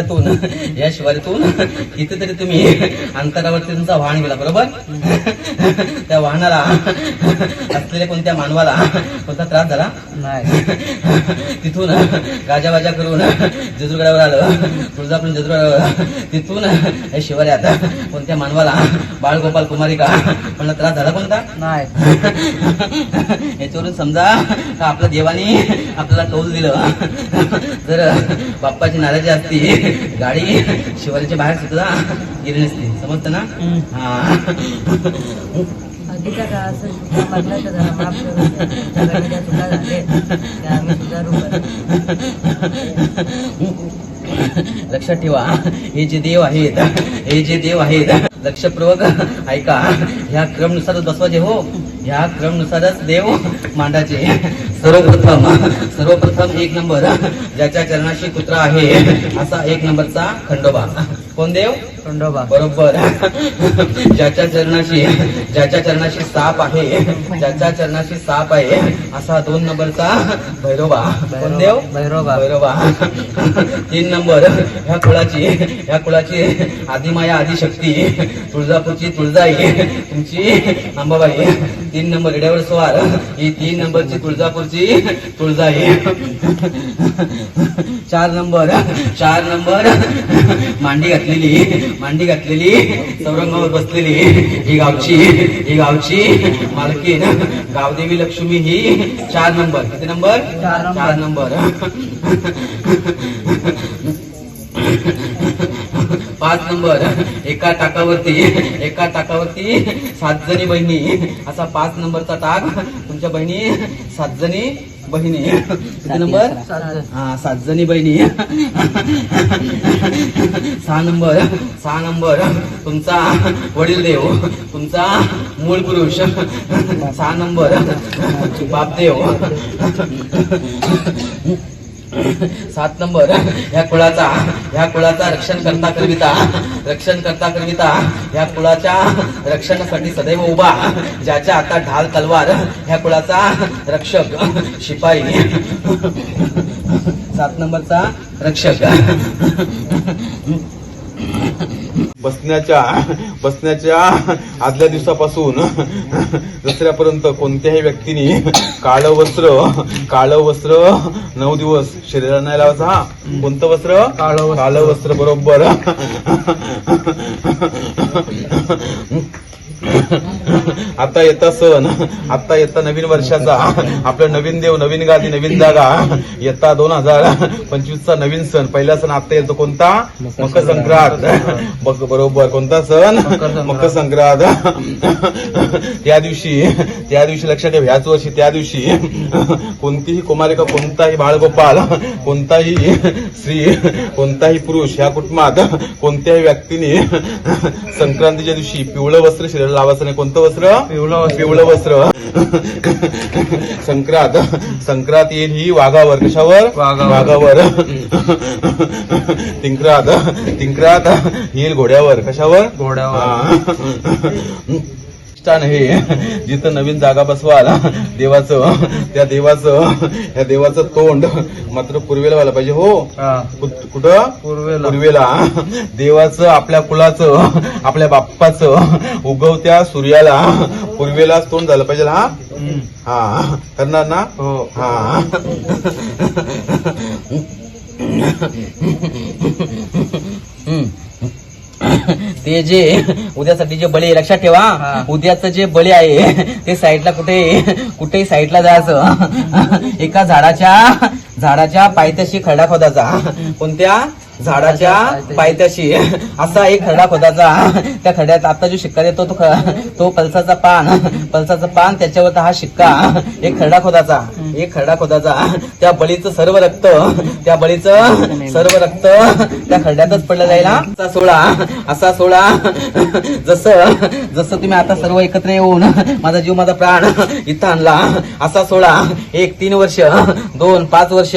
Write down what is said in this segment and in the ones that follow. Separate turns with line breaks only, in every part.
शिवाऱ्यातून या शिवाऱ्यातून कितीतरी तुम्ही अंतरावरती तुमचा वाहन गेला बरोबर? त्या वाहनाला असलेल्या कोणत्या मानवाला कोणता त्रास झाला?
नाही.
तिथून गाजावाजा करून जेजुरगडावर आलं तुळजापूर जेजुरगडावर तिथून या शिवाऱ्यात कोणत्या मानवाला बाळगोपाल कुमारिका म्हणला त्रास झाला कोणता?
नाही.
याच्यावरून समजा का आपल्या देवाने आपल्याला कौल दिलं. जर बाप्पाची नाराजी असती गाडी शिवारीच्या बाहेर सुद्धा गेली नसती समजतं ना? हा. लक्षात ठेवा. हे जे देव आहेत हे जे देव आहेत लक्षपूर्वक ऐका. ह्या क्रमनुसारच बसवायचे हो. ह्या क्रमनुसारच देव मांडाचे सर्वप्रथम सर्वप्रथम एक नंबर ज्याच्या चरणाशी कुत्रा आहे असा एक नंबरचा खंडोबा. कोण देव?
खंडोबा.
बरोबर. ज्याच्या चरणाशी ज्याच्या चरणाशी साप आहे ज्याच्या चरणाशी साप आहे असा दोन नंबरचा भैरोबा कोण देव?
भैरोबा.
भैरोबा तीन नंबर. ह्या कुळाची ह्या कुळाची आदिमाया आदिशक्ती. तुळजापूरची तुळजाई तुमची अंबाबाई तीन नंबर रेड्यावर स्वार. ही तीन नंबरची तुळजापूरची तुळजाई. चार नंबर. चार नंबर. मांडी घातलेली मांडी घातलेली चौरंगावर बसलेली. ही गावची ही गावची मालकीन गावदेवी लक्ष्मी ही चार नंबर. किती नंबर?
चार नंबर.
चार नंबर. पाच नंबर. एका टाकावरती एका टाकावरती सात जणी बहिणी. असा पाच नंबरचा टाक तुमच्या बहिणी सात जणी बहिणी. किती नंबर? हा सात जणी. बहिणी. सहा नंबर. सहा नंबर. तुमचा वडील देव तुमचा मूळ पुरुष. सहा नंबर. बापदेव. सात नंबर. ह्या कुळाचा ह्या कुळाचा रक्षण करता करविता रक्षण करता करविता ह्या कुळाच्या रक्षणासाठी सदैव उभा ज्याच्या आता ढाल तलवार ह्या कुळाचा रक्षक शिपाई. सात नंबरचा रक्षक.
बसण्याच्या बसण्याच्या आदल्या दिवसापासून दसऱ्यापर्यंत कोणत्याही व्यक्तीने काळं वस्त्र काळं वस्त्र नऊ दिवस शरीराला नाही लावायचं हा? कोणतं वस्त्र?
काळं वस्त्र.
काळं वस्त्र. बरोबर. आता येता सण. आता येता नवीन वर्षाचा. आपलं नवीन देव नवीन गादी नवीन जागा. येता दोन हजार. पंचवीसचा नवीन सण. पहिला सण आता येतो कोणता? मकर संक्रांत. बरोबर. कोणता सण. मकर संक्रांत. त्या दिवशी त्या दिवशी लक्षात ठेव. ह्याच वर्षी त्या दिवशी. कोणतीही कुमारिका कोणताही बाळगोपाल कोणताही स्त्री कोणताही पुरुष ह्या कुटुंबात कोणत्याही व्यक्तीने संक्रांतीच्या दिवशी पिवळं वस्त्र शरीराला लावायचं नाही. कोणतं वस्त्र?
पिवळं वस्त्र.
पिवळं वस्त्र. संक्रांत. संक्रांत येईल ही वाघावर. कशावर.
वाघावर.
तिंक्रात. तिंक्रात येईल घोड्यावर. कशावर?
घोड्यावर.
स्थान हे. जिथं नवीन जागा बसवाल देवाचं त्या देवाचं त्या देवाचं तोंड मात्र पूर्वेला व्हायला पाहिजे. हो. कुठ-
पूर्वेला.
पूर्वेला. देवाचं आपल्या कुलाचं आपल्या बाप्पाचं उगवत्या सूर्याला पूर्वेलाच तोंड झालं पाहिजे. हा. हा. करणार ना?
हो.
हा.
हम्म. ते जे उद्यासाठी जे बळी लक्षात ठेवा. उद्याचं जे बळी आहे ते साईडला कुठे कुठेही साईडला जायचं. एका झाडाच्या झाडाच्या पायथ्याशी खरडा खोदाचा कोणत्या? झाडाच्या पायथ्याशी. असा एक खरडा खोदाचा. त्या खड्यात आता जो शिक्का देतो तो तो पलसाचा पान. पलसाचं पान त्याच्यावर हा शिक्का. एक खरडा खोदाचा. एक खरडा खोदाचा. त्या बळीचं सर्व रक्त. त्या बळीचं सर्व रक्त त्या खड्ड्यातच पडलं जाईल. असा सोळा असा सोळा जसं जसं तुम्ही आता सर्व एकत्र येऊन माझा जीव माझा प्राण इथं आणला. असा सोळा एक तीन वर्ष. दोन पाच वर्ष.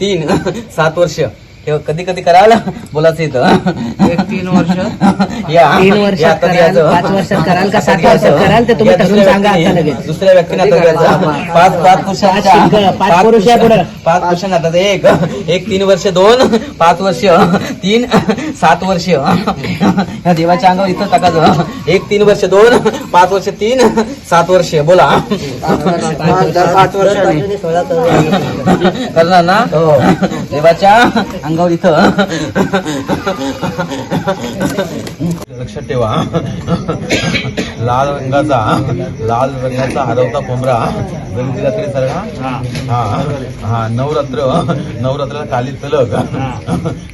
तीन सात वर्ष. हे कधी कधी कराल बोलायचं इथं.
एक तीन वर्ष.
या.
तीन वर्षात
कधी
कराल,
यायचं.
पाच वर्षात कराल का सात
कधी यायचं.
वर्षात कराल ते तुम्ही
या
ठरवून
दुसऱ्या
सांगा आता
व्यक्तीने-
लगेच.
दुसऱ्या व्यक्तीने आता करायचं. पाच पाच पुरुषांच्या.
पाच शिंग- पाच पुरुष आहे पुढं.
पाच पुरुषांना आता एक. एक तीन वर्ष दोन पाच वर्ष तीन सात वर्ष. या देवाच्या अंगावर इथं टाकायचं एक तीन वर्ष दोन पाच वर्ष तीन सात वर्ष. बोला.
पाच वर्षांनी
करणार ना? हो. देवाच्या अंगावर इथं.
लक्षात ठेवा. लाल रंगाचा लाल रंगाचा हरवता कोंबडा जरी दिला तरी चालेल हा. हा नवरात्र. नवरात्राला काली तलक.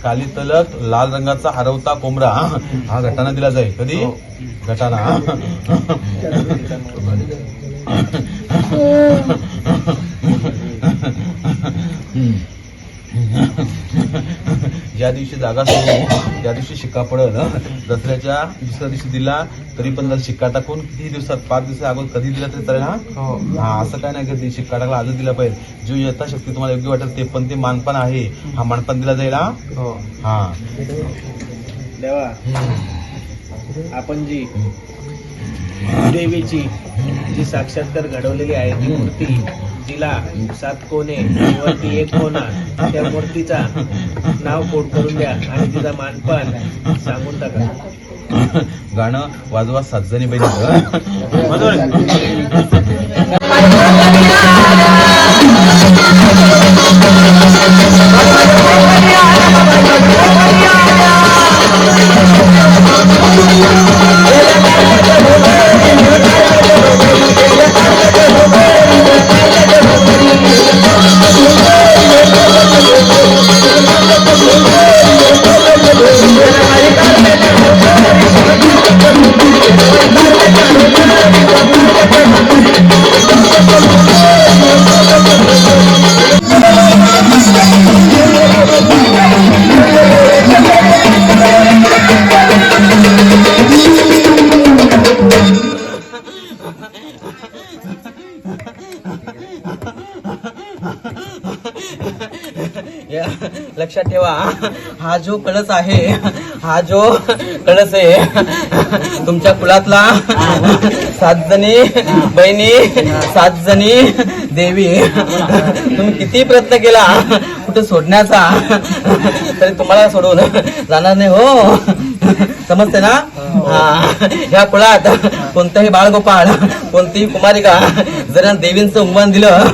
काली तलक लाल रंगाचा हरवता कोंबडा हा घटाना दिला जाईल. कधी? घटाना ज्या दिवशी जागा सोडू त्या दिवशी शिक्का पडल दसऱ्याच्या दुसऱ्या दिवशी दिला तरी पण जर शिक्का टाकून किती दिवसात पाच दिवसा अगोदर कधी दिला तरी चालेल हा? हा. असं काय नाही कधी शिक्का टाकला आजच दिला पाहिजे. जो यथाशक्ती तुम्हाला योग्य वाटेल ते पण ते मानपान आहे. हा मानपान दिला जाईल हा? हा.
देवा आपण जी देवीची जी साक्षात्कार घडवलेली आहे ती मूर्ती जिला सात कोणे वरती एक कोणा त्या मूर्तीचा नाव कोट करून द्या आणि तिचा मानपान सांगून टाका.
गाणं वाजवा सात जणी पाहिजे
या, लक्षात ठेवा हा जो कळस आहे हा जो कळस आहे तुमच्या कुलातला सात जणी बहिणी सात जणी देवी तुम्ही किती प्रयत्न केला कुठे सोडण्याचा तरी तुम्हाला सोडून जाणार नाही हो. समजते ना? हा ह्या कुळात कोणताही बाळगोपाळ कोणतीही कुमारिका जर देवींचं उमान दिलं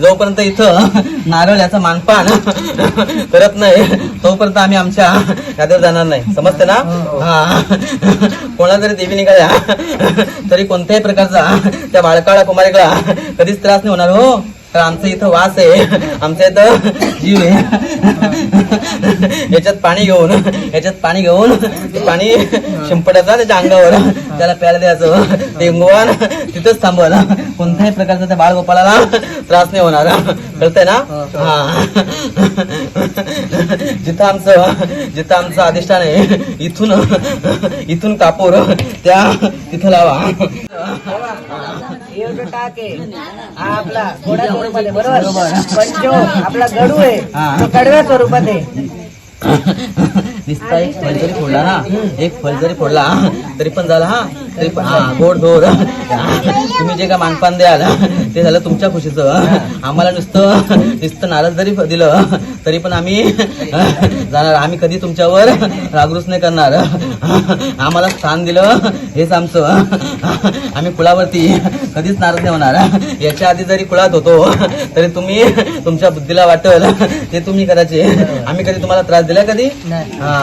जोपर्यंत इथं नारळ याचं मानपान करत नाही तोपर्यंत आम्ही आमच्या यादीवर जाणार नाही. समजते ना? हा. कोणा जरी देवी निघाल्या तरी कोणत्याही प्रकारचा त्या बाळकाळा कुमारिकला कधीच त्रास नाही होणार हो. तर आमचं इथं वास आहे. आमच्या इथं जीव आहे. याच्यात पाणी घेऊन याच्यात पाणी घेऊन पाणी शिंपडायचं त्याच्या अंगावर. त्याला प्यायला द्यायचं. ते उंगवान तिथंच थांबवल. कोणत्याही प्रकारचा त्या बाळगोपाळाला त्रास नाही होणार. कळतंय ना? हा. जिथं आमचं जिथं आमचं अधिष्ठान आहे इथून इथून कापूर त्या तिथं लावा.
एवढं टाके हा आपला घोडा स्वरूपात आहे बरोबर पण जो आपला गडू आहे
हा.
तो कडव्या स्वरूपात आहे
नुसता एक फळ जरी फोडला ना एक फळ जरी फोडला तरी पण झाला हा. तरी पण हा गोड धोर. तुम्ही जे काय मानपान द्याल ते झालं तुमच्या खुशीचं. आम्हाला नुसतं नुसतं नारळ जरी दिलं तरी पण आम्ही जाणार. आम्ही कधी तुमच्यावर रागरूस नाही करणार. आम्हाला स्थान दिलं हेच आमचं. आम्ही कुळावरती कधीच नाराज नाही होणार. याच्या आधी जरी कुळात होतो तरी तुम्ही तुमच्या बुद्धीला वाटल ते तुम्ही करायचे आम्ही कधी तुम्हाला त्रास दिला कधी? हा.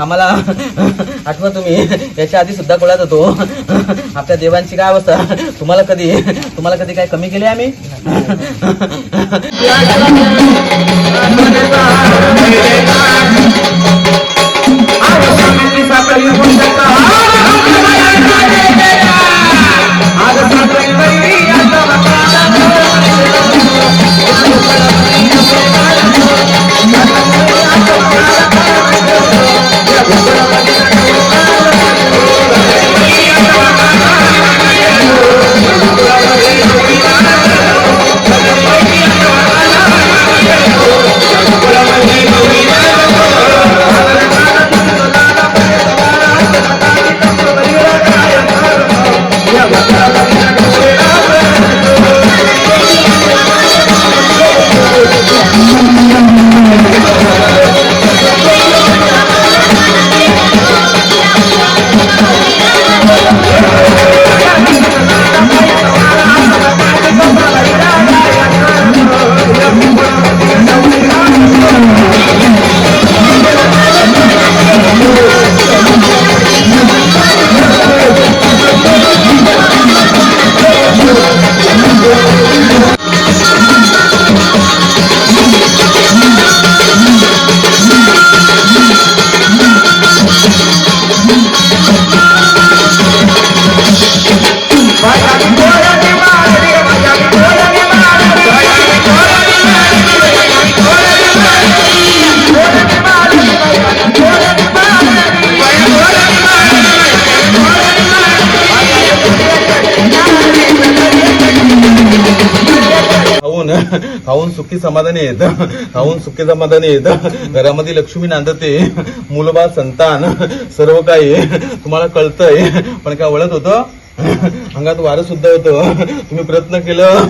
आम्हाला आठवा तुम्ही. याच्या आधी सुद्धा कोळ्यात होतो. आपल्या देवांची काय अवस्था? तुम्हाला कधी तुम्हाला कधी काय कमी केले आम्ही?
खाऊन सुखी समाधानी येत खाऊन सुखी समाधानी येत घरामध्ये लक्ष्मी नांदते. मुलबा संतान. सर्व काही. तुम्हाला कळतंय. पण काय वळत होतं? अंगात वारं सुद्धा होतं. तुम्ही प्रयत्न केलं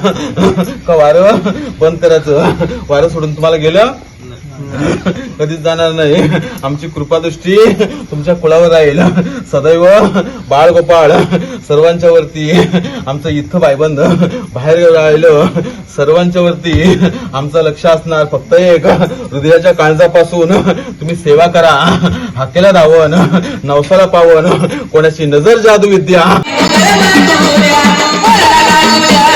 का वारं? बंद करायचं. वारं सोडून तुम्हाला गेलं? कधीच जाणार नाही. आमची कृपादृष्टी तुमच्या कुळावर राहील. सदैव बाळगोपाळ सर्वांच्या वरती आमचं इथं भाईबंद बाहेर राहिलं. सर्वांच्या वरती आमचं लक्ष असणार. फक्त एक हृदयाच्या काळजापासून तुम्ही सेवा करा. हाकेला धावन नवसाला पावन. कोणाची नजर जादू विद्या.